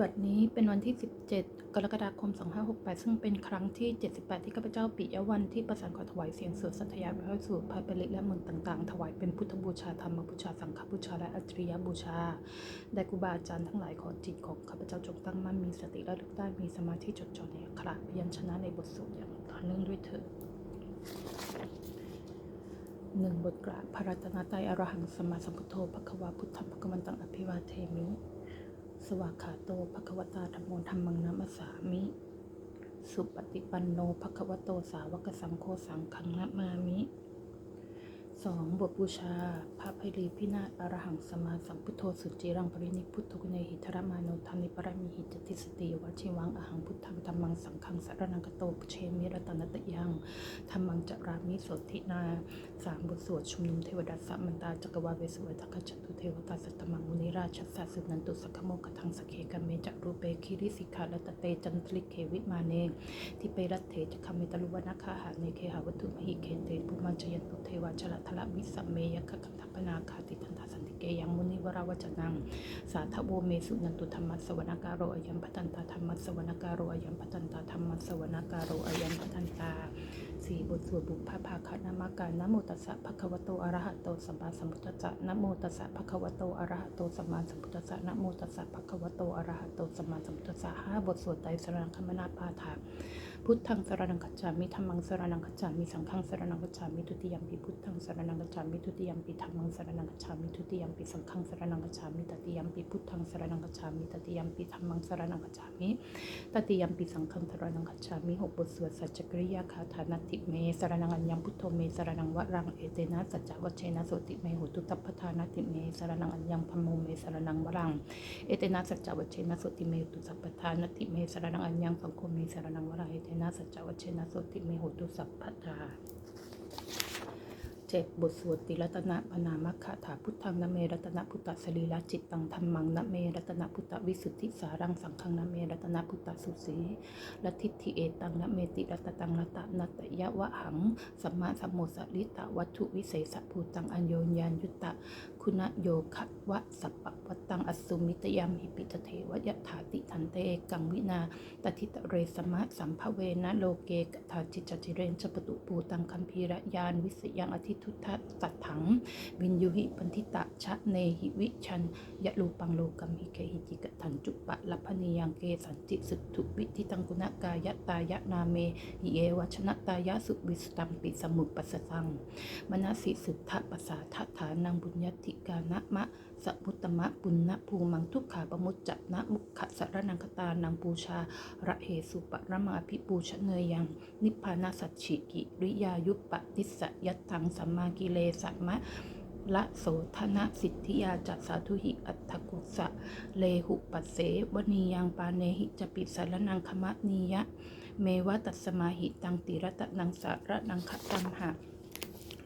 บัดนี้เป็นวันที่ 17 กรกฎาคม 2568 ซึ่งเป็นครั้งที่ 78 ที่ข้าพเจ้าปิยวันที่ประสานขอถวายเสียงสวดสัตยาพระสูตรพระปริและมนต์ต่างๆ ถวายเป็นพุทธบูชาธรรมบูชาสังฆบูชาและอัจริยบูชา ได้ครูบาอาจารย์ทั้งหลายขอจิตของข้าพเจ้าจงตั้งมั่นมีสติระลึกได้มีสมาธิจดจ่อในอักขระพยัญชนะในบทสวดอย่างต่อเนื่องด้วยเถิดหนึ่งบทกราบพระรัตนตรัยอรหังสมมาสัมพุทโธภควาพุทธภควันตังอภิวาเทมิ สวากขาโตภควตาธรรมโมธรรมังนัมสสามิ สุปฏิปันโนภควโตสาวกสังโฆสังฆังนามามิ สองบทบูชา พระภัยรีพินาศอรหังสมาสัมพุทโธสุจิรังปรินิพพุทโธกุเนหิทรมาโนธรรมิปรมิหิจติสติวัชิวังอหังพุทธังธรรมังสังฆังสรนังกโตปเชมิรตนตยังธรรมังจารามิสทินาสามบทสวดชุมนุมเทวดาสัมมันตาจักรวาลเวสวทัคขจตุเทวตาสัตตมังมุนิราชสัสสุนันตุสักโมกทังสเคกัมเมจักรูเปคิริสิกขาลตเตจันทลิกเขวิมาเนทิเปรัตเถจะคำเมตลุวนาคาหาเนเคหาวัตถุมหิเคนเตปุมัญชยันตุเทวาชลทละวิสเมยคะคันทัปนาคาติทันทาสันติเกยังมุนิวราวจนัง สาทโวเมสุนันตุธรรมสวนาการโรอยัมพัตันตาธรรมสวนาการโรอยัมพัตันตาธรรมสวนาการโรอยัมพัตันตาสี่บทสวดบุพภาคนามาการนโมตัสสะภะคะวะโตอะระหะโตสัมมาสัมพุทธัสสะนโมตัสสะภะคะวะโตอะระหะโตสัมมาสัมพุทธัสสะนโมตัสสะภะคะวะโตอะระหะโตสัมมาสัมพุทธัสสะห้าบทสวดไตรสรณคมนาปาฐา พุทธังสรนังคัจฉามิธัมมังสรนังคัจฉามิสังฆังสรนังคัจฉามิทุติยมปิพุทธังสรนังคัจฉามิทุติยมปิธัมมังสรนังคัจฉามิทุติยมปิสังฆังสรนังคัจฉามิตติยมปิพุทธังสรนังคัจฉามิตติยมปิธัมมังสรนังคัจฉามิตติยมปิสังฆังสรนังคัจฉามิหกบทสวดสัจจกริยาคาถานัตติเมสรนังอัญญังพุทโธเมสรนังวรังเอเตนะสัจจวัชเชนะโสติเมหุตุตัพพทานัตติเมสรนังอัญญังพมโมเมสรนังวรังเอเตนะสัจจวัชเชนะโสติเมหุตุสัพพทานัตติเมสรนังอัญญังสังโฆเมสรนังวรังเอเตนะสัจจวัชเชนะโสติเมหุตุสัพพทาเจ็ดบทสวดติรัตนะพนามคาถาพุทธังนเมรัตนะพุทธสรีละจิตตังธรรมังนเมรัตนะพุทธวิสุทธิสารังสังฆังนเมรัตนะพุทธสุสีละทิฏฐิเอตังนเมติรัตตังรัตนัตยะวะหังสัมมาสัมโมสลิตะวัตถุวิเศษภูตังอัญโยญญาณยุตตะ คุณโยคะวะสัพปะวัตตังอสุมิตยามหิปิตเทวยถาติทันเตกังวินาตทิตเรสมะสัมภเวนะโลเกกถาจิจจิเรนจปตุปูตังคัมภีระยานวิสยังอธิทุทธสัตถัง วินยุหิปันทิตะชะเนหิวิชันยะลูปังโลกัมหิเคหิจิกทันจุปะลัพนิยังเกสันจิสุทุวิทิตังกุณกายตายะนาเมหิเอวชนะตายะสุวิสตัมปิสมุปปัสสังมนสิสุทธะปัสสาทฐานังบุญญติกานะมะสัพุตมะปุณณภูมังทุกขาปมุจจนะมุขะสรนังคตานังปูชาระเหสุปะรมาภิปูชเนยยัง นิพพานาสัจฉิกิริยายุปปะนิสสยัตถังสัมมากิเลสัมมะละโสธนะสิทธิยาจัสสาธุหิอัตถกุสะเลหุปัสเสวนียังปาเนหิจปิสารนังคมะนียะ เมวะตัสมาหิตังติระตะนังสาระนังขตัมหะ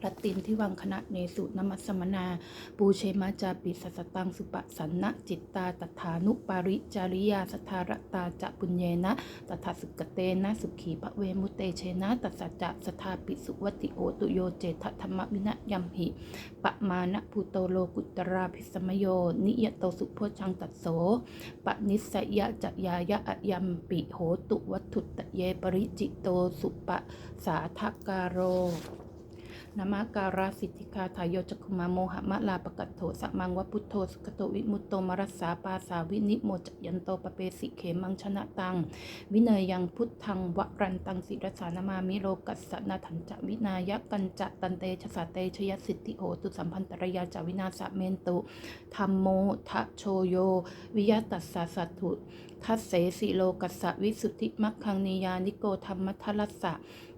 รัตตินที่วังคณะเนสุนมัสมนา ปูเชมาจาปิสัสตังสุปสันนะจิตตาตถานุปาริจาริยาสทารตาจะปุญเยนะตถาสุกเตนะสุขีพระเวมุเตเชนะตัสสะจะสทาปิสุวัติโอตุโยเจทธรรมวินะยัมหิปะมานะภูโตโลกุตราภิสมโย นิยโตสุโพชังตัสโสปนิสยะจยายะอยัมปิโหตุวัตถุตะเยปริจิโตสุปะสาทการโร นามาการาสิทธิคาทายโยจักขุมาโมหะมะลาปกัตโถสะมังวะพุทโธสุขโตวิมุตโตมรัสสาปาสาวินิโมจยันโตปะเปสิเขมังชนะตัง วิเนยยังพุทธังวรันตังศิรสานามามิโลกัสสนาถันจะวินายกันจะตันเตชะสาเตชยสิทธิโหตุสัมพันตรยาจาวินาสะเมนตุธรรมโมทะโชโย วิยตัสสะสัตถุทัสเสสิโลกัสสะวิสุทธิมัคคังนิยานิโกธรรมทัลสสะ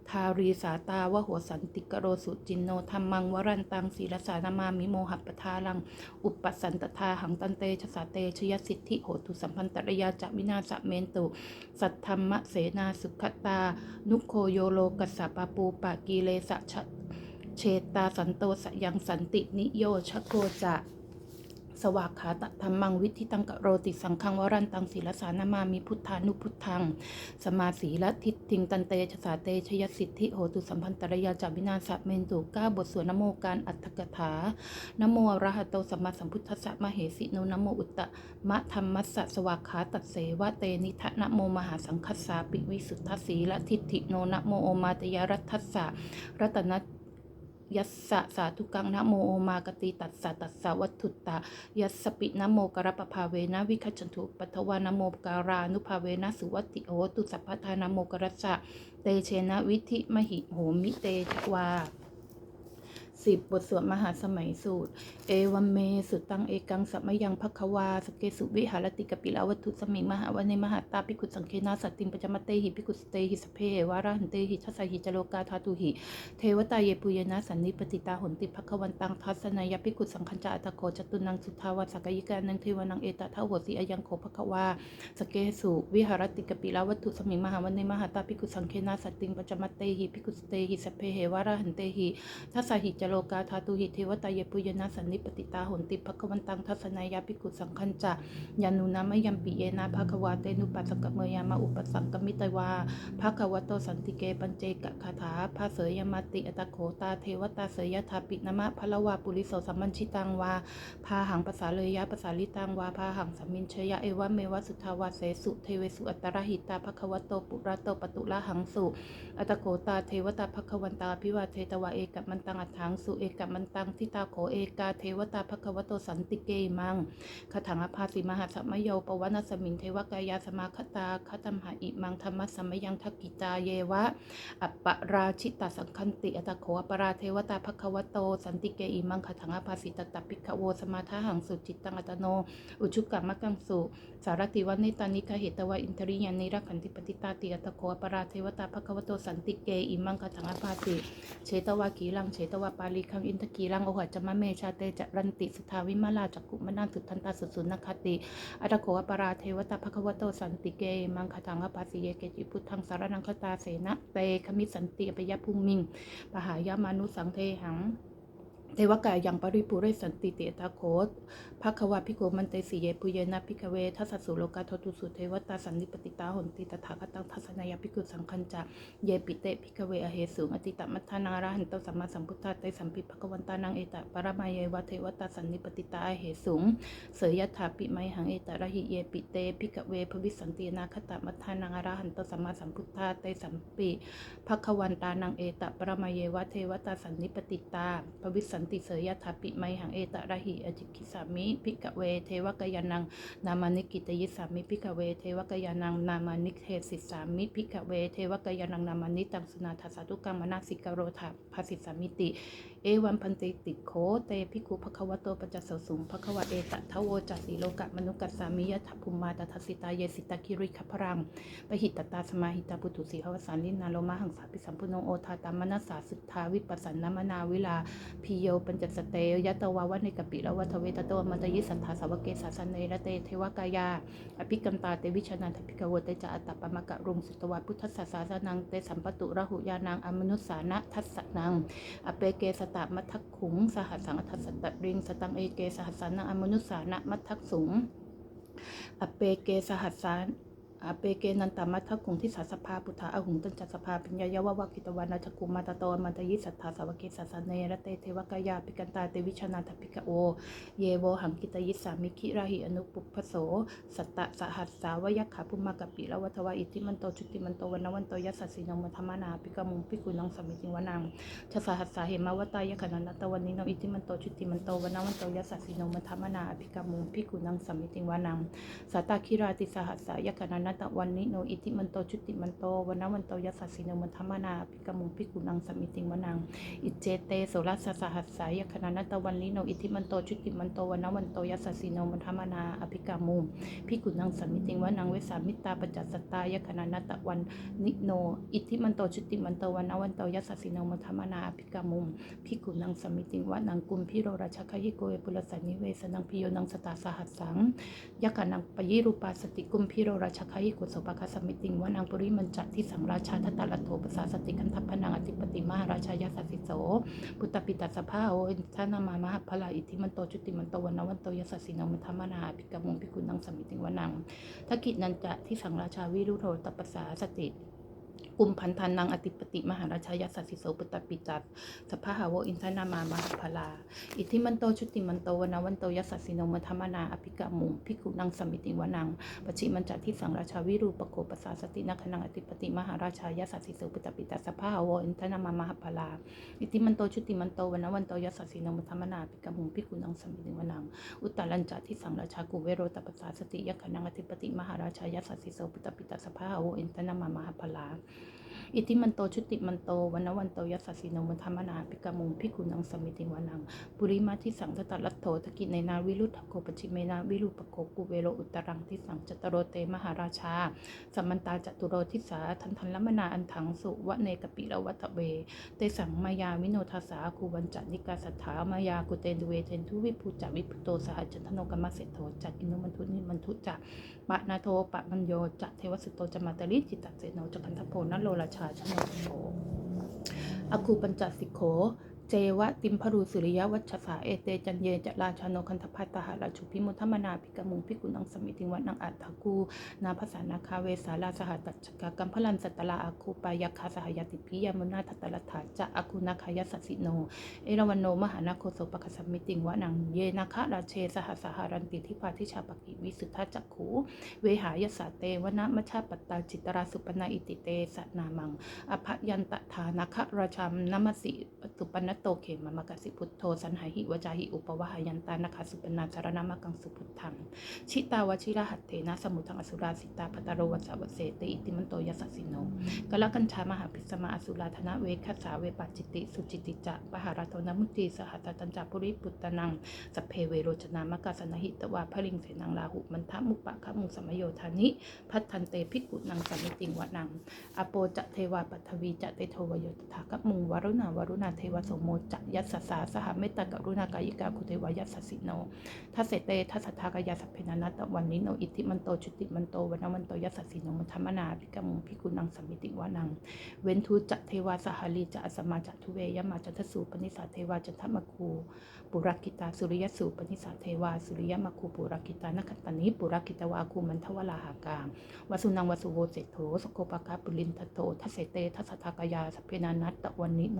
ทารีสาตาวะหัวสันติกโรสุจินโนธรรมังวรันตังศีรสานามามิโมหัปทาลัง อุปปัสสันตทาหังตันเตชะสาเตชยสิทธิโหตุสัมพันตรยาจวินาสะเมนตุ สัทธรรมะเสนาสุขตา นุโคโยโลกัสสะปะปูปะกีเลสะเชตาสันโตสยังสันตินิโยชโกจะ สวากขาตธรรมังวิธิตังกะโรติสังฆังวรันตังศีลสานามามิพุทธานุพุทธัง สมาสีละทิฏทิงตันเตชะสาเตชยสิทธิโหตุสัมพันตรยาจาวินาศเมนตุก้าบทสวดนโมการอัตถกถานโมอรหัตโตสัมมาสัมพุทธัสสะมเหสิโนนโมอุตตะมะธรรมัสสะสวากขาตัดเสวะเตนิทะนโมมหาสังคัสสาปิวิสุทธสีละทิฏฐิโนนโมโอมาตยรัตทัสสะรัตนะ ยัสสะสาธุกังนะโมโอมากติตัสสะตัสสะวัตถุตายัสสปินะโมกรปภาเวนะวิคัจฉันทุปัทวานะโมการานุภาเวนะสุวัตติโอตุสัพพทานะโมกรัสสะเตเชนะวิธิมหิโหมิเตชวา สิบบทสวดมหาสมัยสูตร เอวัมเม สุตังเอกังสัมมยังภควา สเกสุวิหารติกปิลาวัตถุสมิงมหาวันในมหาตาปิกุสังเคนาสติงปจมเตหิปิกุสเตหิสเพวาระหันเตหิทัสสหิจโลกาธาตุหิ เทวตาเยปุยนะสันนิปติตาหนติภควันตังทัสนายพิกุสังคัญจาอัตโคจตุนังสุทาวาสกยิกานังเทวนังเอตทาโหสีอยังโคภควา สเกสุวิหารติกปิลาวัตถุสมิงมหาวันในมหาตาปิกุสังเคนาสติงปจมเตหิปิกุสเตหิสเพเหวาระหันเตหิทัสหิจโลโลกาธาตุหิเทวตาเยปุยนะสันนิปติตาหนติภควันตังทัสนายพิกุสังคัญจายานุนามยัมปิเยนะภควาเตนุปัสสกเมยามาอุปสังกมิตวาภควโตสันติเกปัญเจกะคาถาภาเสยมติอตโขตาเทวตาเสยทาปินมะพละวาปุริโสสัมมัญชิตังวาพาหังภาษาเลยยะภาษาลิตังวาพาหังสัมมินเชยะเอวะเมวะสุทาวาเสสุเทเวสุอัตตรหิตาภควโตปุระโตปตุละหังสุอัตโขตาเทวตาภควันตาพิวาเทตวาเอกมันตังอัฏฐังสสุเอกมันตังทิตาโขเอกาเทวตาภคะวโตสันติเกมังคาถังอภาสิมหาสมโยปวนาสมิงเทวกายาสมาคตาคตัมหาอิมังธรรมะสัมยังทักกิตาเยวะ อัปปราชิตาสังคันติอัตโขอปราเทวตาภควโตสันติเกอิมังคาถังอภาสิตตปิกโวสมาทาหังสุจิตตังอัตโน อุชุกรรมกังสุสารติวันนิตานิคเหตวะอินทริยานิรักขันติปฏิตาติอัตโขอปราเทวตาภควโตสันติเกอิมังคาถังอภาสิเชตวะกีรังเชตวะปาลีคังอินทกีรังโอหัจมะเมชาเตจะรันติสทาวิมาลาจักกุมนันสุทันตาสุสุนคติอัตโขวปราเทวตาภควโตสันติเก มังคตังอภาสิเยเกจิพุทธังสารนังคตาเสนะเตคมิสันติปยภูมิงปหายามานุสังเทหัง เทวกายังปริปุเรสันติเตตาโคตภควาพิโกมันเตสีเยปุเยนะพิกเวทัสสสุโลกาทตุสุเทวตาสันนิปติตาหนติตถาคตังทัศนายพิกุสังคัญจะเยปิเตพิกเวอเหสุงอติตมัทานาราหันตสัมมาสัมพุทธาเตสัมปิภควันตานังเอตปรมาเยวะเทวตาสันนิปติตาอเหสุงเสยยถาปิไมหังเอตระหิเยปิเตพิกเวภวิสันตินาคตมัทานาราหันตสัมมาสัมพุทธาเตสัมปิภควันตานังเอตปรมาเยวะเทวตาสันนิปติตาภวิสันติเสยยถาปิไมหังเอตระหิอจิกิสามิพิกเวเทวกยานังนามานิกิตยิสามิพิกเวเทวกยานังนามานิเทสิสามิพิกเวเทวกยานังนามานิตังสนาทัสตุกังมนาสิกโรธาภาสิสามิติ เอวันพันติติโคเตพิกุภควโตปัจจสสุงภควเอตทโวจัสีโลกะมนุกัสสามิยทัพพุมมาตทัสสิตาเยสิตาคิริขพรังปหิตตาสมาหิตาปุถุสีภวสานินาโลมาหังสาปิสัมพุนโอทาตามนัสสาสุทธาวิปัสสนนมนาวิลาพิโยปัญจสเตยตวาวะในกปิละวัทเวตโตมัตยิสัทธาสาวเกสาสเนระเตเทวกายา อภิกัมตาเตวิชนันทพิกวเตจะอัตตปมกะรุงสุตวาพุทธสสาสนังเตสัมปตุระหุยานังอมนุสสานะทัสสนัง อเปเกสตะมัทักขุง สหัสสังทัสสตะริงสตังเอเกสหัสสานังอมนุสสานะมัททักสุง อเปเกสหัสสาน อเปเกนันตมัทธกุงที่สาสภาปุถาอหุงตันจัสภาปัญญายาวะวะกิตวานาทกุมาตโตมันตยิสัทธาสาวกิสัสสเนระเตเทวกายาปิกันตาเตวิชนาทพิกโอ เยโวหังกิตยิสามิคิราหิอนุปุพโส สัตตะสหัสสาวยักขาภุมากะปิละวัทวาอิทิมันโตจุติมันโตวันวันโตยัสสสินงมัทมานาปิกามุงปิกุนังสมิจิงวนังชสหัสสาเหมาวตายขนันตวันนิโนอิทิมันโตจุติมันโตวันวันโตยัสสสินงมัทมานาปิกามุงปิกุนังสมิจิงวนังสัตตาคิราติสหัสสายขนันตะวันนิโนอิทิมันโตจุติมันโตวันนวันโตยัสสสินังมัทมนาปิกมุงปิกุนังสมิจิงวนังอิเจเตโสรัสสหัสสายขนันตวันนิโนอิทิมันโตจุติมันโตวันนวันโตยัสสสินังมัทมนาอภิกามุงพิกุนังสมิติงวานังเวสามิตาปัจจัสตายขณานัตตะวันนิโนอิทิมันโตชุติมันโตวันนวันโตยัสสสินังมัทมนาอภิกามุมพิกุนังสมิติงวานังกุมพิโรราชคยิโกเอปุรสันนิเวสนังพิโยนังสตาสหัสสังยกานังปยิรูปาสติกุมพิโรราชคยโกโสปะคสมิติงวานังปุริมันจัตที่สังราชาทตาละโทปสาสติกันทัพพนังอธิปติมหาราชายาสัสิโสปุตตปิตัสภาโออินนามามหาพลาอิทธิมันโตจุติมันโตวันวันโตยสสสินมัทธมนาภิกมุงภิกุนังสมิติงวนังทักิจนันจะที่สังราชาวิรุโธตปปสาสติ กุมพันธันนังอติปติ มหาราชายาสัสสิโสปุตตปิจัสสภาหาวอินทนามามหาพลา อิทธิมันโตชุติมันโตวนนวันโตยสัสสินมัทธมนาอภิกมุงภิกุนังสมิติวนังปชิมันจัดที่สังราชาวิรูปโกปสาสตินักนังอธิปติ มหาราชายาสัสสิโสปุตตปิตัสสภาหาวอินทนามามหาพลา อิติมันโตชุติมันโตวนนวันโตยสัสสสีนมธรรมนาปิกมุงพิกุนังสมิติวนัง อุตตรัญจัตที่สังราชากุเวโรตปัสสาสติยักขนังอธิปติ มหาราชายัสสสิโสปุตตปิตัสสภาโออินทนามามหาพลา อิติมันโตชุติมันโตวันนวันโตยัสสสีนมุธรรมนาปิกามุงพิกุนังสมิติวนังปุริมาที่สังสตัลลัตโถทกิในนาวิรุธโกปชิเมนาวิรูปโกกุเวโรอุตรังที่สังจตโรเตมหาราชาสัมมันตาจตุโรทิสาทันทันลมนาอันถังสุวะเนกปิละวัตเวเตสังมายาวิโนทาสาคูวันจันิกาสัทธามายากุเตนเวเทนทุวิภูจักวิพุโตสหจันทโนกรรมเสโทจักอินุมันทุนิมันทุจักปะนาโทปะมัญโยจักเทวสุโตจมาตริจิตตเสโนจักพันทโพนโลราชาาชโนโพอคูปัญจสิกโข เจวะติมพรูสุริยวัชสาเอเตจันเยจะราชาโนคันธพัตตาหาราชุพิมุทมนาภิกมุงภิกุนังสมิติวันังอัตถกูนาภาษานาคาเวสาลาสหัตถกกัมพลันสัตตลาอาคูปายาคาสหยติพิยมุนาทัตตลถาจะอาคูนาคายสัสิโน เอราวันโนมหานาโคโสปะคสมิติงวะนังเยนาคะราเชสหสหารันติทิพาทิชาปกิวิสุทธาจักขูเวหายสาเตวนะมชาปตาจิตราสุปนาอิติเตสนามังอภยันตถานาคะราชามนมสิสุปนโตเขมมกสิพุทโธสันหาหิวจาหิอุปวหายันตานาคาสุปนาจารณามกังสุพุทธังชิตาวชิระหัตเถนะสมุทังอสุราสิตาปตารโรวัสสาวเสเตอิติมันโตยัสสสิโนกละกัญชามหาพิสมาอสุราธนะเวคัสสาเวปัจจิติ สุจิติจะปหาราโทนมุติสหัตตัญจาปุริปุตตนังสเพเวโรจนามกาสนหิตวาพลิงเสนังลาหุมันทะมุปะขมุสมโยธานิ พัทันเตภิกุนังสมิติงวะนังอโปจะเทวาปัทวีจะเตโทวโยตถาคมุงวรุณาวรุณาเทวสมโมจะยัสสสาสหเมตตากรุณากายิกาคุเทวายัสสิโนทัสเสเตทัสทากายาสัพเพนานัตตะวันนี้โนอิทธิมันโตชุติมันโตวันนวันโตยัสสิโนมันธรรมนาภิกมุงภิกุนังสมมิติวานัง เว้นทุจะเทวาสหาลีจะอสมาจะทุเวยมาจันทสูปนิสาเทวาจันทมคูปุรักกิตาสุริยสูปนิสาเทวาสุริยมคูปุรักกิตานคัตตานิปุรักกิตวาคูมันทวลาหากามวสุนังวสุโวเศโธสโกปะกาปุลินทโตทัสเสเตทัสทากายาสัพเพนานัตตะวันนิโน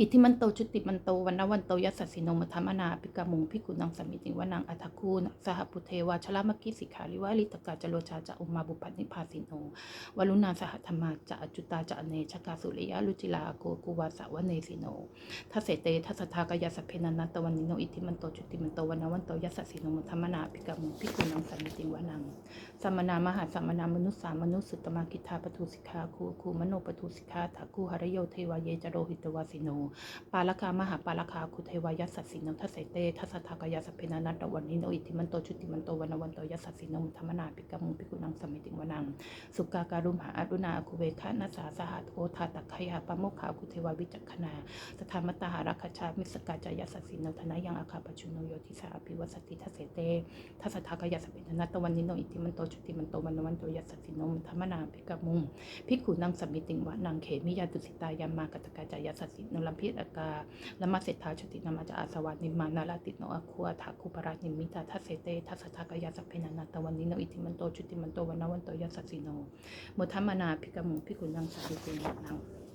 อิทธิมันโตชุติมันโตวันนวันโตยัสสสิโนมัทธมนาปิกามุงพิกุนังสมิติวนังอัตคูนสหปุเทวาชลามกิสิกขาลิวาลิตกาจโลชาจะอุมาบุพันิพาสิโนวลุนาสหธรรมาจะอจุตาจะเนชกาสุริยะลุจิลาโกกุวาสาวเนสิโนทัสเสเตทัสทากายาสเพนันตวันนิโนอิทธิมันโตชุติมันโตวันนวันโตยัสสสิโนมัทธมนาปิกามุงพิกุนังสมิติวนังสัมมนามหาสัมมนามนุสสามนุสสุตตมากิทาปทุสิกขาคูคูมโนปทุสิกขาทักคูหรโยเทวาเยจโรหิตวาสิโน ปาลคามหาปาลคาคุเทวายัสสสินทัสเสเตทัสทากายาสพเพนานัตตวันนิโนอิทิมันโตชุติมันโตวันวันโตยัสสสินมุธรรมนาปิกามุงปิกุนังสมิติวนัง สุกาการุมหาอรุณาคุเวคะนัสสาสหัสโอทาตักขยาปโมขาคุเทวาวิจักขณาสธรรมตาหารัคชามิสกาจายาสสินธนายังอาคาปชุโนโยทิสาอภิวัสติทัสเสเตทัสทากายาสพเพนานัตตวันนิโนอิทิมันโตชุติมันโตวันนวันโตยัสสินมธรรมนาปิกมุงภิกขุนังสมิติงวะนางเขมิยาตุสิตายามากัตกาจายาสสินุลัมพิอากาละมาเศรษฐาชตินามาจาอาสวานิมานาลาติโนอคัวถาคุปรานิมิตาทัสเสเตทัสสทากายาสพเพนานัตตวันนิโนอิทธิมันโตชุติมันโตวันนวันโตยัสสิโนมุธรรมนาภิกมุงภิกขุนังสมิติงวะนาง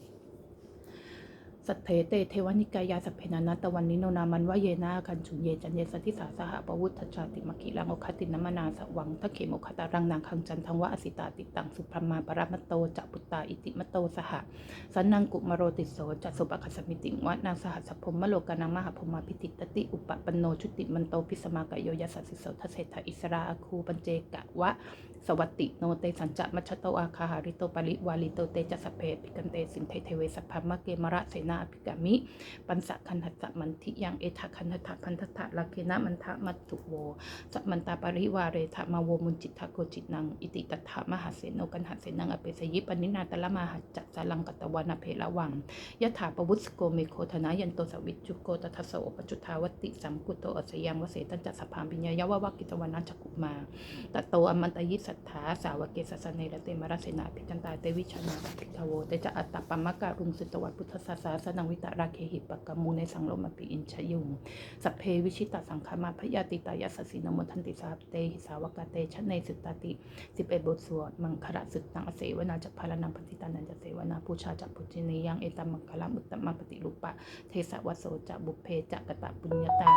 สัทเถเตเทวนิกายาสัพเพนานัตวันนิโนนามันวะเยนาคันฉุนเยจันเยสติสาสหปวุฒชาติมกิลังโอคตินมนาสวังทะเขมโอคตารังนางคังจันทังวะอสิตาติตังสุพรมาปรมัตโตจะปุตตาอิติมโตสหสันนังกุมโรติโสจะสุปะคสมิติวะนางสหัสพมมโลกานังมหาพมาพิติตติอุปปันโนชุติมันโตพิสมากโยยัสสิโสทเศรษฐอิสราอคูปัญเจกะวะสวัตติโนเตสัญจะมัชโตอาคาหาริโตปริวาลิโตเตจะสเพปิกันเตสินเทเทเวสัพพมะเกมระเสนาภิกามิ ปัญสคันหัสสะมันทิยังเอทคันหัตถะพันธะลาเคนะมันทะมัตุโวสัมมันตาปริวาเรทะมาโวมุนจิตทะโกจิตนังอิติตัทธมหาเสนโนกันหาเสนังอเปสยิปนินาตละมหจักจาลังกตวานาเพละวังยะถาปวุสโกเมโคธนายันโตสวิจจุโกตทัสโอปจุทาวติสัมกุโตอสยังวเสตันจัสพามปิญญายาวะวกิตวานาจักุมาตตโตอมันตยิสัทธาสาวกเกสสเนระเตมรสเสนาภิจันตาเตวิชนาภิกขโวเตจะอัตตปมะการุงสุตวัตพุทธศาสาสนังวิตราเคหิปกมูในสังโลมปิอินชยุงสัพเพวิชิตาสังขามาพยาติตายสสินมทันติสาเตหิสาวกาเตชะเนสุตตติสิบเอ็ดบทสวดมังคระสุตตังอเสวนาจักพาลนังปฏิตานันจะเสวนาปูชาจักพุจินียังเอตัมมังคละมุตตมะปฏิรูปะ เทสวโสจะบุเพจะกตะปุญญาตา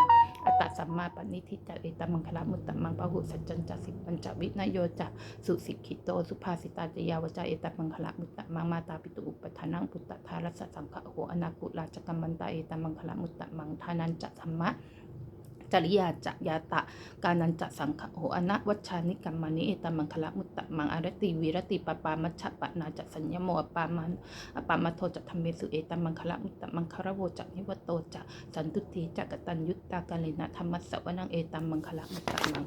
อัตตสัมมาปณิทิจะเอตัมมังคละมุตตมังปะหุสัจจันจสิปัญจวินโยจะสุสิกิโตสุภาสิตาจยาวจาเอตัมมังคละมุตตมังมาตาปิตุอุปทานังปุตตะทารัสสะสังฆโหอนาคุราชกัมมันตาเอตมังคละมุตตะมังทานันจะธรรมะจริยาจักยาตะ การนันจะสังขโหอนะวัชานิกัมมานิเอตมังคละมุตตะมังอารติวีรติปปามัชฌะปะนาจัสัญญโมอปามันอปามาโทจัตธรรมเมสุเอตมังคละมุตตะมังคารโวจักนิวโตจักสันตุทีจักตัญยุตตากาเลนะธรรมัสสวนังเอตมังคละมุตตะมัง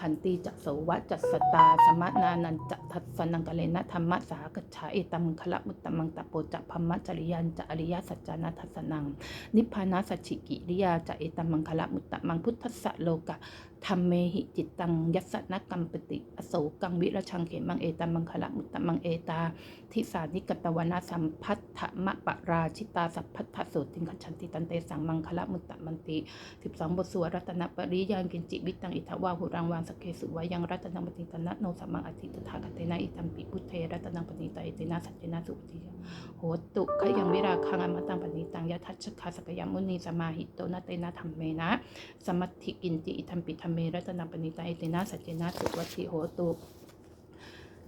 ขันติจักโสวะจักสตา สมะนานันจักทัสนังกะเลนะธรรมะสากัจฉาเอตัมมังคละมุตตะมังตะโปจักพมะจริยันจะอริยสัจจานัทัสนัง นิพพานาสัจฉิกิริยาจะเอตัมมังคละมุตตะมังพุทธสสะโลกะ ธรรมเมหิจิตตัง ยัสนกัมปติ อโศกังวิรชังเขมังเอตัมังคละมุตตะมังเอตา ทิสานิกตวนาสัมพัทธมะปะราชิตาสัพพัทธโสติงคชันติตันเตสังมังคละมุตตะมันติ12บทสวดรัตนปริยานกินจิวิตังอิทวาหุรังวางสเคสุวายังรัตนังปฏิตนะโนสัมมังอธิตถาคเตนะอิตัมปิพุทเทรัตนังปณิตาอิตินาสัจเจนะสุปฏิโหตุขยังวิราคังอมตังปณิตังยทัชคาสกยามุนีสมาหิตโตนะเตนะธรรมเมนะสมัติกินจิอิทัมปิธรรมเมรัตนังปณิตาอิตินาสัจเจนะสุวัติโหตุ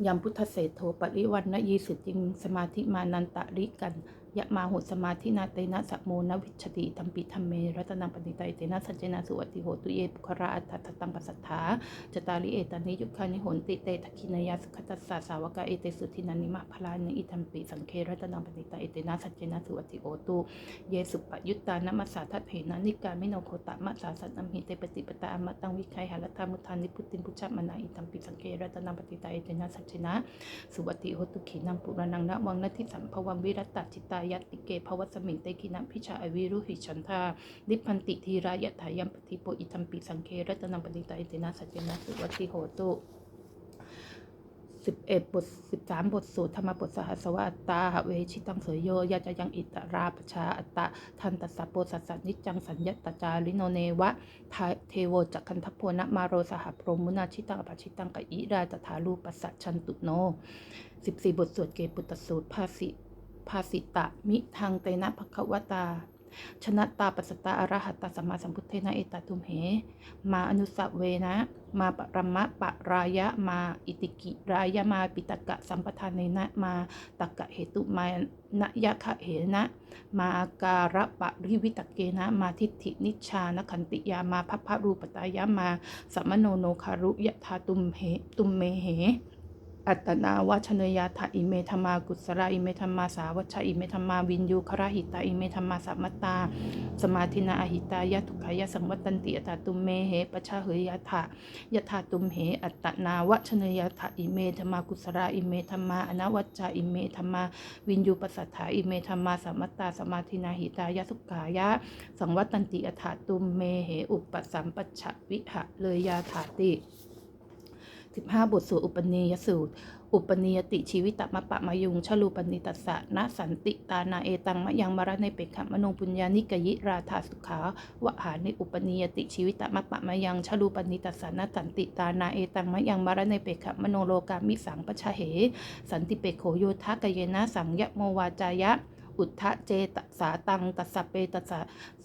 ยมพุทธเศธโธปริวันนยีสุจิงสมาธิมานันตะริกัน ยะมาหุสมาธินาเตนะสัมโมนวิชติตัมปิธรรมเมรัตนังปณิตาเตนะสัจเจนะสุวัติโหตุเยปุคระอัตถตังปัสสัทธาจตาริเอตานิยุคานิหนติเตทคินายาสขตัสสะสาวกะเอเตสุทินันิมะพลานิอิทัมปิสังเครัตนังปณิตาเตนะสัจเจนะสุวัติโหตุเยสุปยุตตานัมสสาทัตเถนะนิกามิโนโคตะมะสาสัตนมหิเตปฏิปตาอมตังวิคัยหรัตถามุทานิพุตินพุชฌะมนาอิทัมปิสังเครัตนังปณิตาเตนะสัจเจนะสุวัติโหตุขีนังปุรานังนะวังนทิสัมภวังวิรัตตจิตายติเกภวสมิงเตกินังพิชาอวิรุหิชันธานิพันติทีรายะถายัมปฏิโปอิทัมปิสังเครัตนังปณิตาอิตินาสัจเจนะสุวัติโหตุสิบเอ็ดบทสิบสามบทสูตรธรรมบทสหัสวัตตาเวชิตังเสยโยยะจะยังอิตราปชาอัตตะทันตสสะโปสัสสนิจจังสัญญตตจาริโนเนวะเทโวจักคันทพนะมาโรสหพรหมุนาชิตังอภชิตังกะอิราตถารูปัสสะชันตุโน14บทสวดเกปุตตสูตรภาสิ ภาสิตะ มิทางเตนะภควตา ชนะตาปัสตาอรหัตตาสัมมาสัมพุทเทนะเอตตุมเห มาอนุสัเวนะ มาปรมะปะรายะมาอิติกิรายะมาปิตกะสัมปทานเนนะมาตักกะเหตุมานะยะคะเหนะ มาอาการะปะริวิตเกนะมาทิฏฐินิชานขันติยามาพัพพรูปตายะมาสัมมโนโนคารุยะธาตุมเหตุมเมเห อัตนาวัชเนยาทะอิเมธรรมากุศลอิเมธรรมาสาวัชอิเมธรรมาวินยูคราหิตาอิเมธรรมาสัมมตตา สมาธินาอหิตายะทุกขายะสังวัตันติอัตตาตุมเมเหปชะเหยะทะยะทาตุมเหอัตนาวัชเนยาทะอิเมธรรมากุศลอิเมธรรมาอนาวัชชะอิเมธรรมาวินยูปัสสัทธาอิเมธรรมาสัมมตตาสมาธินาหิตายะทุกขายะสังวัตันติอัตถาตุมเมเหอุปสัมปชะวิหะเลยยาถาติ 15 บทสวดอุปนิยสูตร อุปนิยติชีวิตมะปะมายุงชลูปนิตัสสะนะสันติตานาเอตังมะยังมระในเปกขมโนปุญญานิกยิราธาสุขาวะหานิอุปนิยติชีวิตมะปะมายังชลูปนิตัสสะนะสันติตานาเอตังมะยังมระในเปกขมโนโลกามิสังปชะเห สันติเปโขโยทะกเยนะสังยะโมวาจายะ อุทธะเจตสาตังตัสสะเปตัสสะ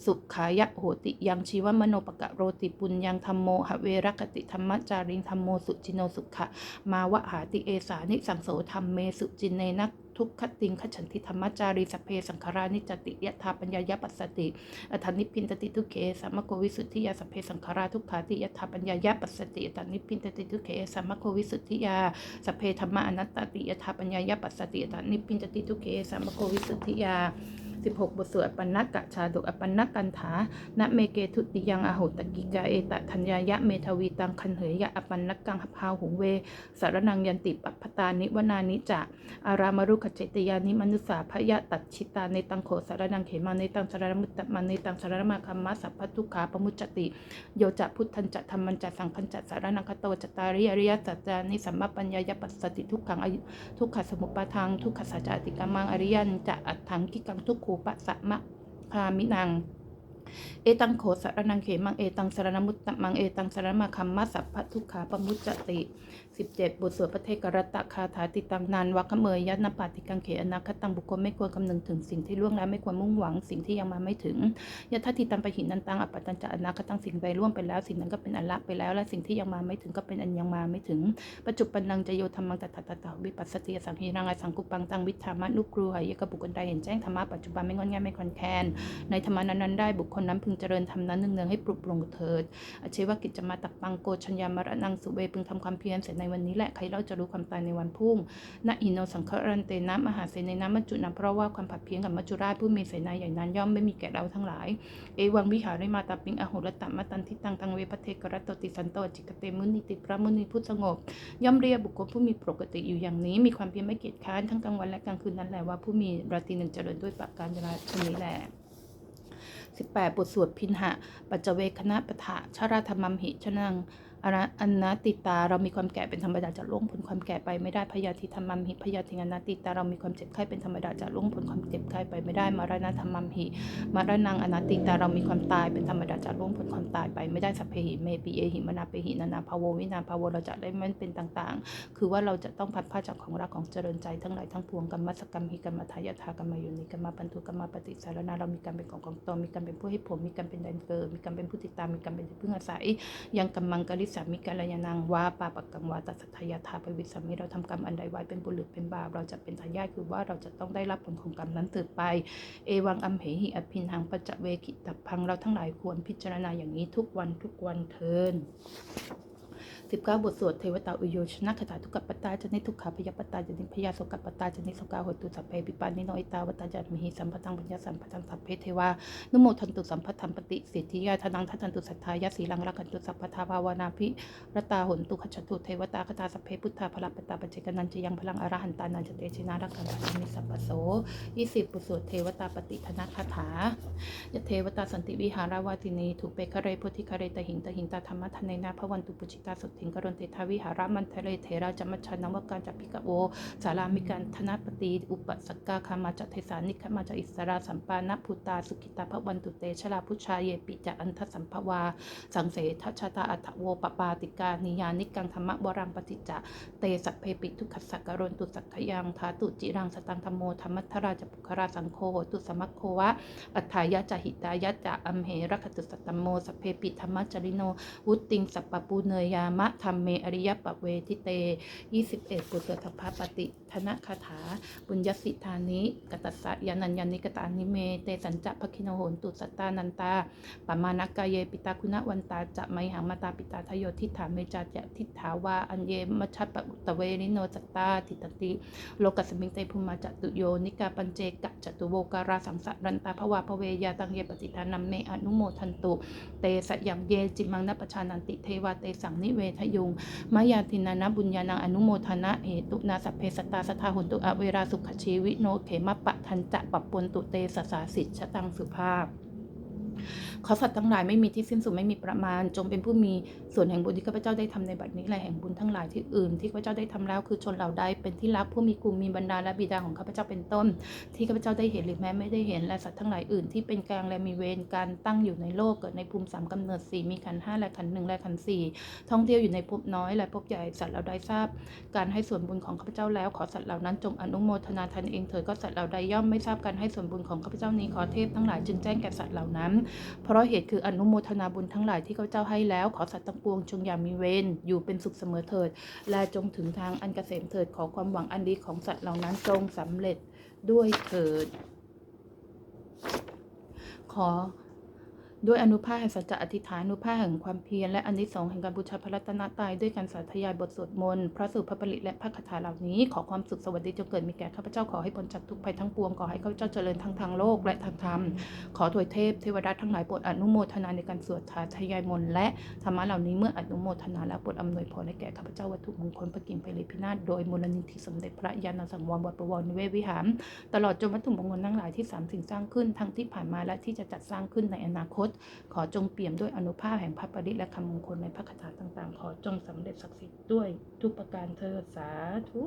สุขายะโหติยังชีวมโนปกะโรติปุญญังธรรมโมหเวรกติธรรมจาริงธรรมโมสุจิโนสุขะ มาวะหาติเอสานิสังโสธรรมเมสุจินเนนัก ทุกขติงขฉันติธรรมจารีสเพสังขารานิจติยะธาปัญญายปัสสติอัฏฐานิพินตติทุเขสัมมโกวิสุทธิยาสเพสังขาราทุกขาติยะธาปัญญายปัสสติอัฏฐานิพินตติทุเขสัมมโกวิสุทธิยาสเพธรรมะอนัตติยะธาปัญญายปัสสติอัฏฐานิพินตติทุเขสัมมโกวิสุทธิยา 16 บทสวดอปันนกะชาดกอปันนกันถาณเมเกทุติยังอโหตกิกาเอตทัญญายะเมทวีตังคันเหยยะอปันนกังหพาวหุงเว สารนังยันติปัพตานิวนานิจะอารามรุขเจตยานิมนุสาพยะตัดชิตาในตังโขสารนังเขมาในตังสารมุตตมาในตังสารมาคัมมะสัพพทุขาปมุจจติ โยจะพุทธันจะธรรมันจะสังคันจะสารนังคโตจตาริยริยสัจจานิสัมมาปัญญายปัสสติทุกขังอายุทุกขสมุปาทังทุกขสัจจติกามังอริยันจะอัตถังกิกังทุกขูปะสะมะพามินัง เอตังโขสารนังเขมังเอตังสารนมุตตะมังเอตังสารมาคัมมะสัพพทุกขาปมุจจติ 17 บทสวดพระเทกรัตะคาถาติตังนานวัคเมยยัตนปาติกังเขอนาคตังบุคคลไม่ควรคำนึงถึงสิ่งที่ล่วงแล้วไม่ควรมุ่งหวังสิ่งที่ยังมาไม่ถึงยะทัติตังไปหินนันตังอปัตัญจะอนาคตังสิ่งใดล่วงไปแล้วสิ่งนั้นก็เป็นอันละไปแล้ว และสิ่งที่ยังมาไม่ถึงก็เป็นอันยังมาไม่ถึงปัจจุบันนังจะโยธรรมังตถาตถาวิปัสสติสังหีรังอสังกุปังตังวิธามานุครูหายกบุคคลใดเห็นแจ้งธรรมะปัจจุบันไม่งอนแงไม่คอนแคนในธรรมานั้นๆได้บุคคลนั้นพึงเจริญธรรมนั้นเนืองๆให้ปลุกปลงเถิดอเชวกิจจมาตักปังโกชัญญามรณังสุเวพึงทำความเพียรเสร็จในวันนี้แหละใครเล่าจะรู้ความตายในวันพุ่งณอินโนสังครันเตนะมหาเสนนะมัจจุนะเพราะว่าความผัดเพียงกับมัจจุราชผู้มีเสนาอย่างนั้นย่อมไม่มีแก่เราทั้งหลาย เอวังวิหาริมาตาปิงอโหรตตมตันทิตังตังเวปเทกรัตตติสันโตจิกเตมุนิติพระมุนิพุทธสงบ ย่อมเรียบุคคลผู้มีปกติอยู่อย่างนี้ มีความเพียรไม่เกียจค้านทั้งกลางวันและกลางคืนนั้นแหละว่าผู้มีราตรีหนึ่งเจริญด้วยประการจราชนี้แหละ18 บทสวดพินหะ ปัจเวคณะปะทะชราธรรมมหิชนัง อนะอันนาติตาเรามีความแก่เป็นธรรมดาจะล่วงพ้นความแก่ไปไม่ได้พยาธิธรรมัมหิพยาธิอนาติตาเรามีความเจ็บไข้เป็นธรรมดาจะล่วงพ้นความเจ็บไข้ไปไม่ได้มารณะธรรมัมหิมารณังอนาติตาเรามีความตายเป็นธรรมดาจะล่วงพ้นความตายไปไม่ได้สัพเพหิเมปีเอหิมนาเปหินานาภาโววินาภาโวเราจะได้มันเป็นต่างๆ คือว่าเราจะต้องพัดผ้าจากของรักของเจริญใจทั้งหลายทั้งปวงกรรมสกรรมหิกรรมทายาทากรรมโยนิกรรมปันทุกรรมปฏิสารนาเรามีการเป็นของของตนมีการเป็นผู้ให้ผมมีการเป็นแดนเกิดมีการเป็นผู้ติดตามมีการเป็นที่พึ่งอาศัยยังกำมังกริสามิกาลยานางวาปาปกังวาตัสทายาทาปวิสามิเราทำกรรมอันใดไว้เป็นบุหรือเป็นบาปเราจะเป็นทายาทคือว่าเราจะต้องได้รับผลของกรรมนั้นสืบไป เอวังอัมเหหิอภินหังปัจจเวกิตับพังเราทั้งหลายควรพิจารณาอย่างนี้ทุกวันทุกวันเทิน 19 บทสวดเทวตาอุโยชนะคาถาทุกขปตตาจนิทุกขาพยาปตตาจนิพยาสกปตตาจนิสกาหตุสัพเพปิปานิโนอิตาวตาจันมิหิสัมปตังปัญญาสัมปตังสัพเพเทวานุโมทันตุสัมปทัมปติสิทธิยาทนังทัตันตุสัทธายาสีลังรักันตุสัพพทาภาวนาภิรตาหนตุขจตุเทวตาคตาสัพเพพุทธาพลปตาปัจเจกนันจยังพลังอรหันตานันจเตชินารักันตานิสัพพโส20บทสวดเทวตาปฏิธนคาถายะเทวตาสันติวิหาราวาทินีถูกเปคะเรโพธิคเรตหิงตหิงตาธรรมทนเนนาพวันตุปุจิตาสุถิงกรณเตทาวิหารามันเทเลเทราจมัชชานวการจัพิกโวสารามิการธนปฏิอุปสกกาคามาจเทสานิคมาจอิสราสัมปานพุตาสุกิตาพระวันตุเตชลาพุชาเยปิจะอันทสัมภวา สังเสทชชาตาอัตโวปปาติกานิยานิกังธรรมวรังปฏิจจะเตสัพเพปิทุกขสักกรณตุสักขยังทาตุจิรังสตังธรรมโมธรรมัทราจปุคราสังโฆตุสมัคโควะ อัฏฐายะจหิตายะจะอัมเหรคตุสัตตมโมสพเพปิธรรมจริโน วุตติงสัปปปุเนยามะธรรมเมอริยปะเวทิเต 21 ปุตตถปฏิธนคาถา บุญยสิทานิกตัสสะยานัญญานิกตานิเม เตสัญจะภคินโหนตุสัตตานันตาปมานักกายเยปิตาคุณวันตาจะไมหังมาตาปิตาทโยทิฏฐาเมจาจะทิฏฐาวาอันเยมชฌะปะอุตตเวนิโนสัตตาทิตติ โลกัสมิงเตภูมาจตุโยนิกาปัญเจกะจตุโวการาสังสะรันตาภวาภเวยาตังเยปฏิทานัมเมอนุโมทันตุ เตสยังเยจิมังนปชานันติเทวาเตสังนิเวพยุงมายาตินานะบุญญาณังอนุโมทนะเหตุนาสัพเพสตาสทาหุนตุอเวราสุขชีวิโนเขมะปะทันจะปัปปนตุเตสสาสิทชะตังสุภาพ ขอสัตว์ทั้งหลายไม่มีที่สิ้นสุดไม่มีประมาณ จงเป็นผู้มีส่วนแห่งบุญที่ข้าพเจ้าได้ทำในบัดนี้และแห่งบุญทั้งหลายที่อื่นที่ข้าพเจ้าได้ทำแล้วคือชนเหล่าใดเป็นที่รักผู้มีกลุ่มมีบรรดาและบิดาของข้าพเจ้าเป็นต้น ที่ข้าพเจ้าได้เห็นหรือแม้ไม่ได้เห็นและสัตว์ทั้งหลายอื่นที่เป็นกลางและมีเวรการตั้งอยู่ในโลกเกิดในภูมิสามกำเนิดสี่มีขันห้าและขันหนึ่งและขันสี่ท่องเที่ยวอยู่ในภพน้อยและภพใหญ่สัตว์เหล่าใดทราบ การให้ส่วนบุญของข้าพเจ้าแล้วขอสัตว์เหล่านั้นจงอนุโมทนาทันเองเถิดก็สัตว์เหล่าใดย่อมไม่ทราบการให้ส่วนบุญของข้าพเจ้านี้ขอเทพทั้งหลายจึงแจ้งแก่สัตว์เหล่านั้นเพราะเหตุคืออนุโมทนาบุญทั้งหลายที่ข้าพเจ้าให้แล้ว ขอสัตว์ทั้งปวงจงอย่ามีเวรอยู่เป็นสุขเสมอเถิด และจงถึงทางอันเกษมเถิดขอความหวังอันดีของสัตว์เหล่านั้นจงสำเร็จด้วยเถิด ขอ ด้วยอนุภาพแห่งสัจจะอธิษฐานอนุภาพแห่งความเพียรและอนนิสงส์แห่งการบูชาพระรัตนตรัยด้วยการสาธยายบทสวดมนต์พระสูตรพระปริตและพระคาถาเหล่านี้ ขอความสุขสวัสดีจงเกิดมีแก่ข้าพเจ้าขอให้พ้นจากทุกภัยทั้งปวงขอให้ข้าพเจ้าเจริญทั้งทางโลกและทางธรรม ขอถวยเทพเทวดาทั้งหลายโปรดอนุโมทนาในการสวดสาธยายมนต์และธรรมะเหล่านี้เมื่ออนุโมทนาแล้วโปรดอำนวยพรให้แก่ข้าพเจ้าวัตถุมงคลพระกินไปเลยพินาศโดยมูลนิธิสมเด็จพระยาณสังวรวัดประวรนิเวศวิหาร ตลอดจนวัตถุมงคลทั้งหลายที่สามสิ่งสร้างขึ้นทั้งที่ผ่านมาและที่จะจัดสร้างขึ้นในอนาคตขอจงเปี่ยมด้วยอนุภาพแห่งพระปริตและคำมงคลในพระคาถาต่างๆ ขอจงสำเร็จศักดิ์สิทธิ์ด้วยทุกประการเธอสาธุ